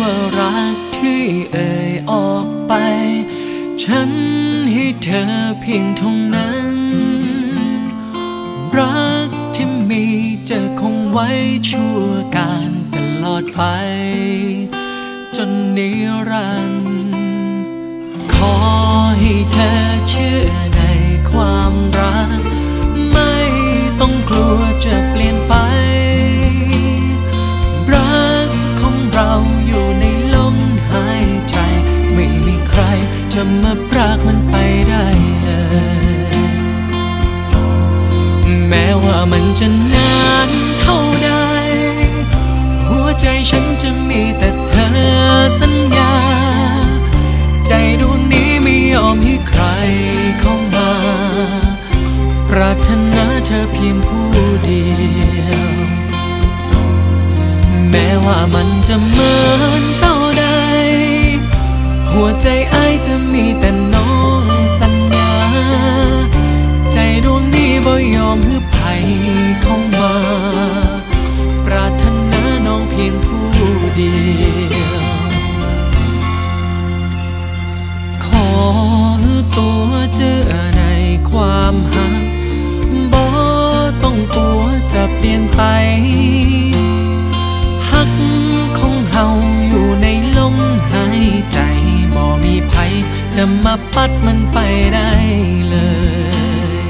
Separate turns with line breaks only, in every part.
ว่ารักที่เอ่ยออกไป ฉันให้เธอเพียงเท่านั้น รักที่มีจะคงไว้ชั่วการตลอดไป จนนิรันดร์ขอให้เธอเชื่อ จะมาปรากมันไปได้เลย แม้ว่ามันจะนานเท่าใด หัวใจฉันจะมีแต่เธอสัญญา ใจดวงนี้ไม่ยอมให้ใครเข้ามา ปรารถนาเธอเพียงผู้เดียว แม้ว่ามันจะเหมือนเต้าใด หัวใจ ไจะมาปัดมันไปได้เลย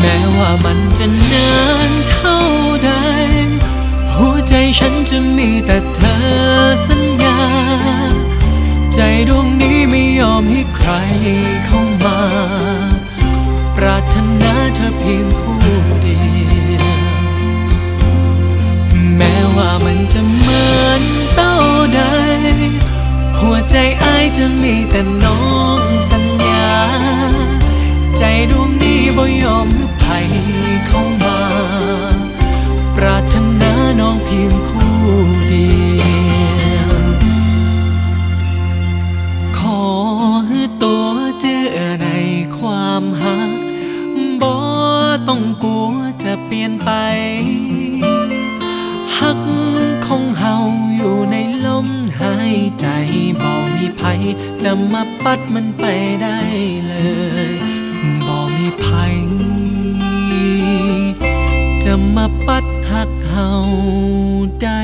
แม้ว่ามันจะนานเฉันจะมีแต่เธอสัญญา ใจดวงนี้ไม่ยอมให้ใครเข้ามา ปรารถนาเธอเพียงผู้เดียว พียงผู้เดียว ขอให้ตัวเจอในความหักบ่ต้องกลัวจะเปลี่ยนไป หักของเฮาอยู่ในลมหายใจบ่มีภัยจะมาปัดมันไปได้เลยบ่มีภัย จะมาปัดหักเฮาได้